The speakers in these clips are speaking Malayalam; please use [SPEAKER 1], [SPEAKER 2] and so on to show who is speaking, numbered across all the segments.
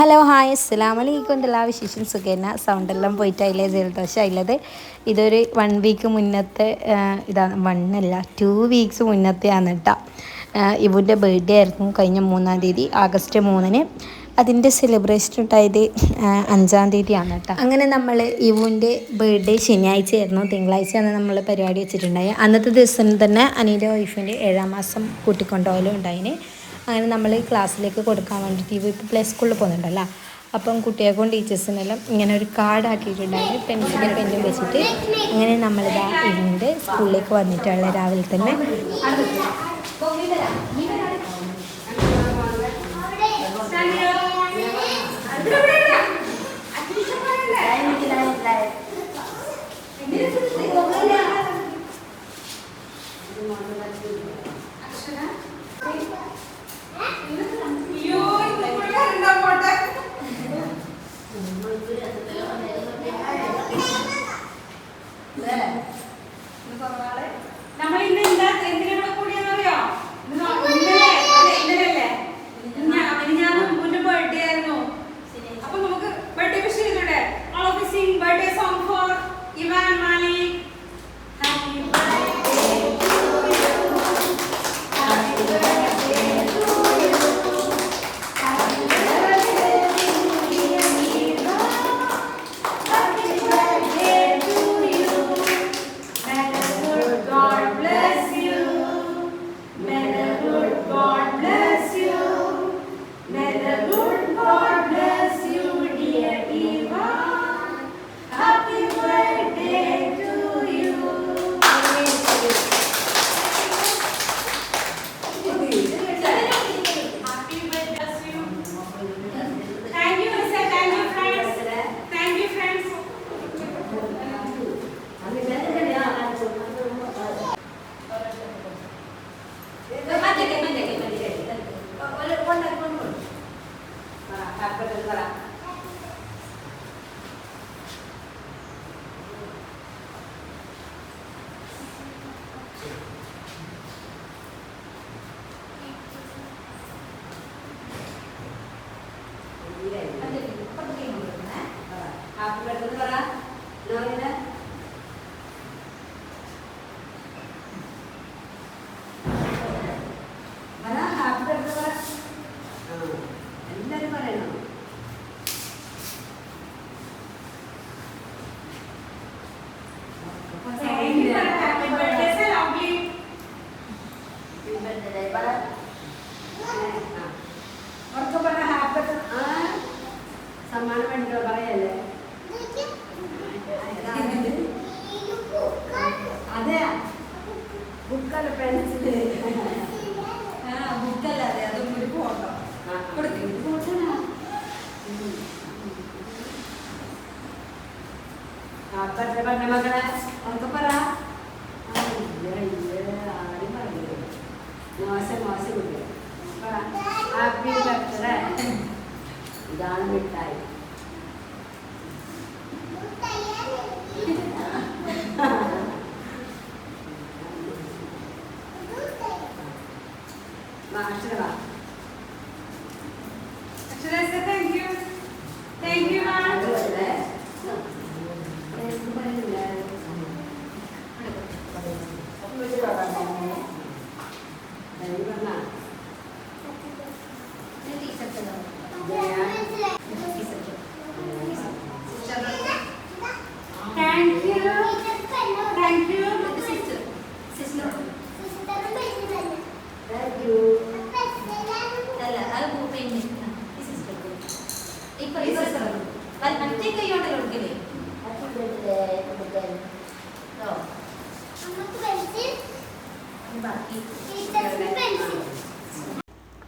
[SPEAKER 1] Hello hi. അസ്സാം വലൈക്കും എല്ലാ വിശേഷം സുഖേന സൗണ്ടെല്ലാം പോയിട്ടായില്ലേ ജലദോഷം ഇതൊരു വൺ വീക്ക് മുന്നത്തെ ഇതാണ്. അല്ല ടു വീക്സ് മുന്നത്തെ ആണ് കേട്ടോ ഇവന്റെ ബർത്ത്ഡേ ആയിരുന്നു കഴിഞ്ഞ മൂന്നാം തീയതി ആഗസ്റ്റ് മൂന്നിന്. അതിന്റെ സെലിബ്രേഷൻ ഉണ്ടായത് അഞ്ചാം തീയതിയാണ് കേട്ടോ അങ്ങനെ നമ്മൾ ഇവന്റെ ബർത്ത്ഡേ ശനിയാഴ്ച ആയിരുന്നു. തിങ്കളാഴ്ചയാണ് നമ്മൾ പരിപാടി വെച്ചിട്ടുണ്ടായത്. അന്നത്തെ ദിവസം തന്നെ അനീന്റെ വൈഫിന്റെ ഏഴാം മാസം കൂട്ടിക്കൊണ്ടുപോകലും ഉണ്ടായിന്. അങ്ങനെ നമ്മൾ ക്ലാസ്സിലേക്ക് കൊടുക്കാൻ വേണ്ടിയിട്ട് ഇപ്പോൾ പ്ലസ് സ്കൂളിൽ പോകുന്നുണ്ടല്ലോ. അപ്പം കുട്ടികൾക്കും ടീച്ചേഴ്സിനെല്ലാം ഇങ്ങനെ ഒരു കാർഡ് ആക്കിയിട്ടുണ്ടായി പെൻസിലും പെന്നും വെച്ചിട്ട് അങ്ങനെ നമ്മളിതാ ഇതിന്റെ സ്കൂളിലേക്ക് വന്നിട്ടുള്ള രാവിലെ തന്നെ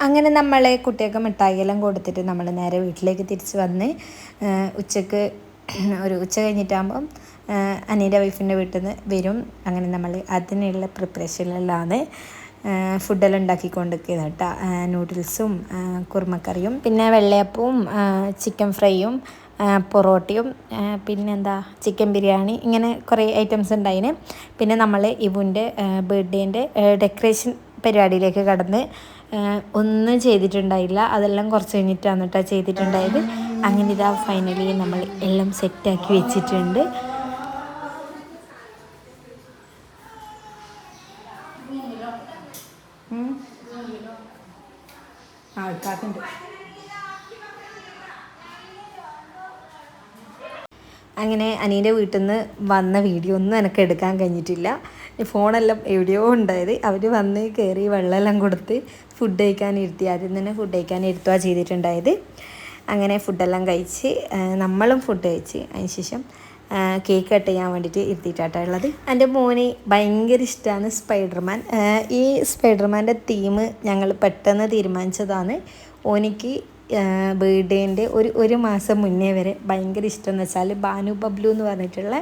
[SPEAKER 1] അങ്ങനെ നമ്മളെ കുട്ടികൾക്ക് മിഠായിയെല്ലാം കൊടുത്തിട്ട് നമ്മൾ നേരെ വീട്ടിലേക്ക് തിരിച്ച് വന്ന് ഉച്ചയ്ക്ക് ഒരു ഉച്ച കഴിഞ്ഞിട്ടാകുമ്പം അനീന്റെ വൈഫിന്റെ വീട്ടിൽ നിന്ന് വരും. അങ്ങനെ നമ്മൾ അതിനുള്ള പ്രിപ്പറേഷനിലാണ് ഫുഡെല്ലാം ഉണ്ടാക്കിക്കൊണ്ടിരിക്കുന്നത് കേട്ടോ. നൂഡിൽസും കുറുമക്കറിയും പിന്നെ വെള്ളയപ്പവും ചിക്കൻ ഫ്രൈയും പൊറോട്ടയും പിന്നെന്താ ചിക്കൻ ബിരിയാണി ഇങ്ങനെ കുറേ ഐറ്റംസ് ഉണ്ടായിന് പിന്നെ നമ്മൾ ഇവുന്റെ ബർത്ത്ഡേന്റെ ഡെക്കറേഷൻ പരിപാടിയിലേക്ക് കടന്ന് ഒന്നും ചെയ്തിട്ടുണ്ടായില്ല. അതെല്ലാം കുറച്ച് കഴിഞ്ഞിട്ടാണ് കേട്ടോ ചെയ്തിട്ടുണ്ടായത്. അങ്ങനെ ഇതാ ഫൈനലി നമ്മൾ എല്ലാം സെറ്റാക്കി വെച്ചിട്ടുണ്ട്. അങ്ങനെ അനീന്റെ വീട്ടിൽ നിന്ന് വന്ന വീഡിയോ ഒന്നും എനിക്ക് എടുക്കാൻ കഴിഞ്ഞിട്ടില്ല. ഫോണെല്ലാം എവിടെയോ ഉണ്ടായത്. അവർ വന്ന് കയറി വെള്ളമെല്ലാം കൊടുത്ത് ഫുഡ് കഴിക്കാൻ ഇരുത്തി. ആദ്യം തന്നെ ഫുഡ് കഴിക്കാൻ ഇരുത്തുക ചെയ്തിട്ടുണ്ടായത്. അങ്ങനെ ഫുഡെല്ലാം കഴിച്ച് നമ്മളും ഫുഡ് കഴിച്ച്. അതിനുശേഷം കേക്ക് കട്ട് ചെയ്യാൻ വേണ്ടിയിട്ട് ഇരുത്തിയിട്ടാണ് ഉള്ളത്. എന്റെ മോനെ ഭയങ്കര ഇഷ്ടമാണ് സ്പൈഡർമാൻ. ഈ സ്പൈഡർമാന്റെ തീം ഞങ്ങൾ പെട്ടെന്ന് തീരുമാനിച്ചതാണ്. ഓനിക്ക് ബർത്ത്ഡേന്റെ ഒരു ഒരു മാസം മുന്നേ വരെ ഭയങ്കര ഇഷ്ടം എന്ന് വെച്ചാൽ ബാനു ബബ്ലു എന്ന് പറഞ്ഞിട്ടുള്ള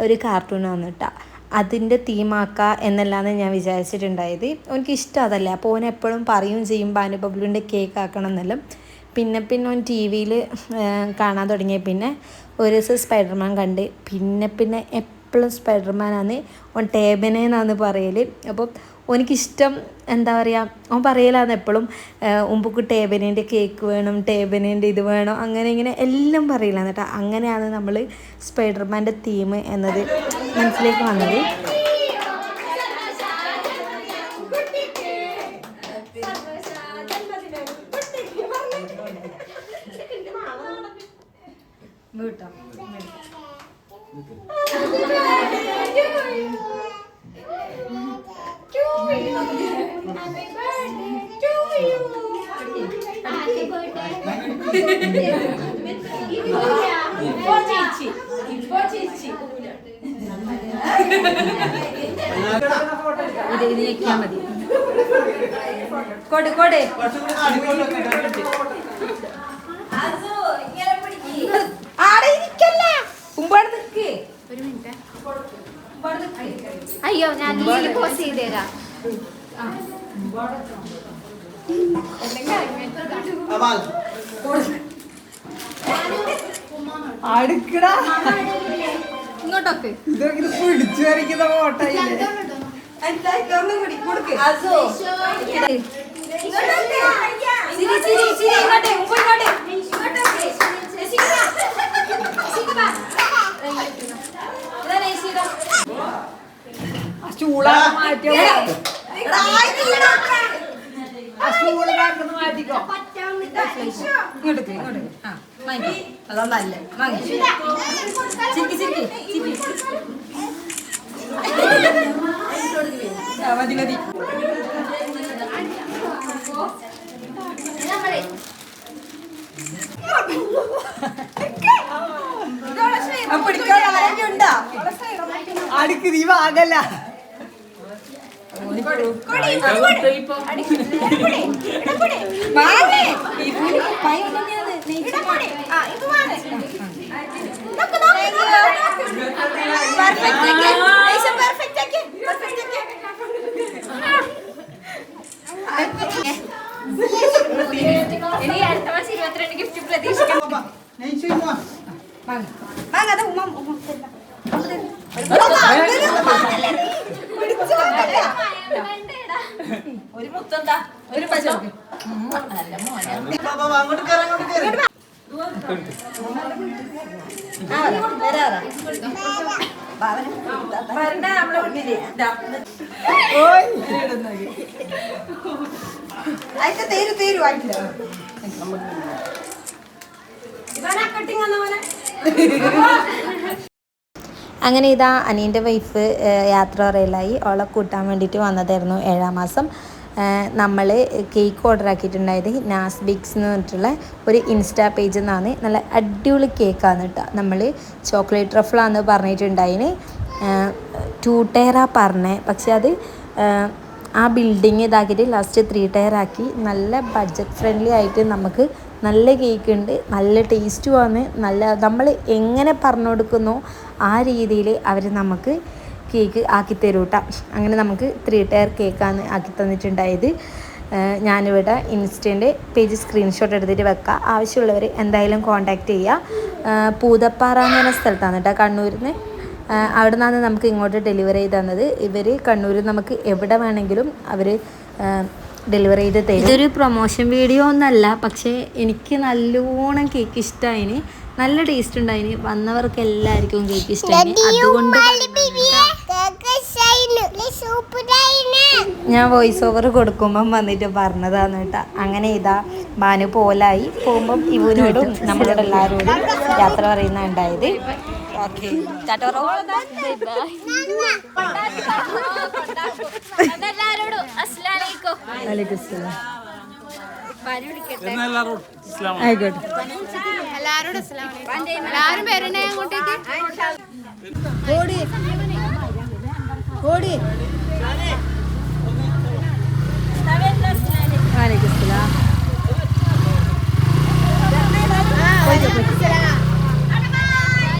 [SPEAKER 1] ഒരു കാർട്ടൂണാണ് കേട്ടോ അതിന്റെ തീമാക്കുക എന്നല്ലാന്ന് ഞാൻ വിചാരിച്ചിട്ടുണ്ടായത്. എനിക്ക് ഇഷ്ടം അതല്ലേ. അപ്പോൾ ഓൻ എപ്പോഴും പറയും ചെയ്യും ബാനു ബബ്ലുവിന്റെ കേക്ക് ആക്കണം എന്നെല്ലാം. പിന്നെ പിന്നെ ഓൻ ടി വിയിൽ കാണാൻ തുടങ്ങിയ പിന്നെ ഒരു ദിവസം സ്പൈഡർമാൻ കണ്ട്. പിന്നെ പിന്നെ എപ്പോഴും സ്പൈഡർമാനാണ് ഓൻ ടേബനെന്നാണ് പറയൽ അപ്പോൾ ഓനിക്കിഷ്ടം എന്താ പറയുക ഓൻ പറയലാണ് എപ്പോഴും ഉമ്പുക്ക് ടേബനേന്റെ കേക്ക് വേണം ടേബനേന്റെ ഇത് വേണം അങ്ങനെ ഇങ്ങനെ എല്ലാം പറയില്ല കേട്ടോ അങ്ങനെയാണ് നമ്മൾ സ്പൈഡർമാന്റെ തീം എന്നത് മനസ്സിലേക്ക് വന്നത്.
[SPEAKER 2] നിൽക്ക്
[SPEAKER 3] ഒരു മിനിറ്റ് അയ്യോ ഞാൻ പോസ് ചെയ്തേരാ.
[SPEAKER 2] അടുക്കടാ.
[SPEAKER 3] ഇങ്ങോട്ടൊക്കെ.
[SPEAKER 2] ഇതൊക്കെ ഇത് പിടിച്ചു വരയ്ക്കുന്ന ഫോട്ടോ ഒന്നും കൂടി കൊടുക്ക് ചിരി ചിരി ചിരി ഇങ്ങോട്ടെ മുമ്പ് ഇങ്ങോട്ടെ. ചൂളാ മാറ്റിയോ? ആ ചൂൾ മാറ്റിക്കോ ഇങ്ങോട്ട് ഇങ്ങോട്ട് ആ വാങ്ങി അതാ നല്ല വാങ്ങി ചിരിക്ക് ചിരിക്ക് ചിരിക്ക് മതി മതി. പിടിക്കാൻ ഉണ്ടോ അടുക്ക് നീ വാങ്ങല്ല.
[SPEAKER 3] ഇനി അടുത്ത മാസം ഇരുപത്തിരണ്ട് ഗിഫ്റ്റ് ഉമ്മ.
[SPEAKER 2] ഒരു അയച്ച തേരു തേരു
[SPEAKER 1] അങ്ങനെ ഇതാ അനിയന്റെ വൈഫ് യാത്ര പറയലായി ഓളെ കൂട്ടാൻ വേണ്ടിയിട്ട് വന്നതായിരുന്നു ഏഴാം മാസം. നമ്മൾ കേക്ക് ഓർഡർ ആക്കിയിട്ടുണ്ടായത് നാസ് ബിക്സ് എന്ന് പറഞ്ഞിട്ടുള്ള ഒരു ഇൻസ്റ്റാ പേജിൽ നിന്നാണ് നല്ല അടിപൊളി കേക്കാണ് കേട്ടോ നമ്മൾ ചോക്ലേറ്റ് റഫ്ലാന്ന് പറഞ്ഞിട്ടുണ്ടായിന്. ടു ടയറാ പറഞ്ഞേ. പക്ഷെ അത് ആ, ബിൽഡിങ് ഇതാക്കിയിട്ട് ലാസ്റ്റ് ത്രീ ടയർ ആക്കി. നല്ല ബഡ്ജറ്റ് ഫ്രണ്ട്ലി ആയിട്ട് നമുക്ക് നല്ല കേക്ക് ഉണ്ട്. നല്ല ടേസ്റ്റുമാണ് നല്ല നമ്മൾ എങ്ങനെ പറഞ്ഞു കൊടുക്കുന്നു ആ രീതിയിൽ അവർ നമുക്ക് കേക്ക് ആക്കി തരും കേട്ടോ അങ്ങനെ നമുക്ക് ത്രീ ടയർ കേക്കാണ് ആക്കി തന്നിട്ടുണ്ടായത്. ഞാനിവിടെ ഇൻസ്റ്റന്റെ പേജ് സ്ക്രീൻഷോട്ട് എടുത്തിട്ട് വെക്കാം. ആവശ്യമുള്ളവർ എന്തായാലും കോൺടാക്റ്റ് ചെയ്യുക പൂതപ്പാറ എന്ന് പറഞ്ഞ സ്ഥലത്താണ് കേട്ടോ കണ്ണൂരിൽ നിന്ന് അവിടെ നിന്നാണ് നമുക്ക് ഇങ്ങോട്ട് ഡെലിവറി ചെയ്ത് തന്നത്. ഇവർ കണ്ണൂരിൽ നമുക്ക് എവിടെ വേണമെങ്കിലും അവർ ഡെലിവറി ചെയ്ത് തരും. ഇതൊരു പ്രൊമോഷൻ വീഡിയോ ഒന്നല്ല പക്ഷേ എനിക്ക് നല്ലോണം കേക്ക് ഇഷ്ടമായിന് നല്ല ടേസ്റ്റ് ഉണ്ടായിന്. വന്നവർക്ക് എല്ലാവർക്കും കേക്ക് അതുകൊണ്ട് ഞാൻ വോയിസ് ഓവർ കൊടുക്കുമ്പം വന്നിട്ട് പറഞ്ഞതാണ് കേട്ടോ. അങ്ങനെ ഇതാ ബാനു പോലായി. പോകുമ്പം ഇവരോടും നമ്മളോട് എല്ലാവരോടും യാത്ര പറയുന്ന ഉണ്ടായത്. ആയിക്കോട്ടെ.
[SPEAKER 3] എല്ലാരോടും എല്ലാരും പേരുണ്ടായ അങ്ങോട്ടേക്ക്
[SPEAKER 4] ഓടി ഓടി വാലേക്കും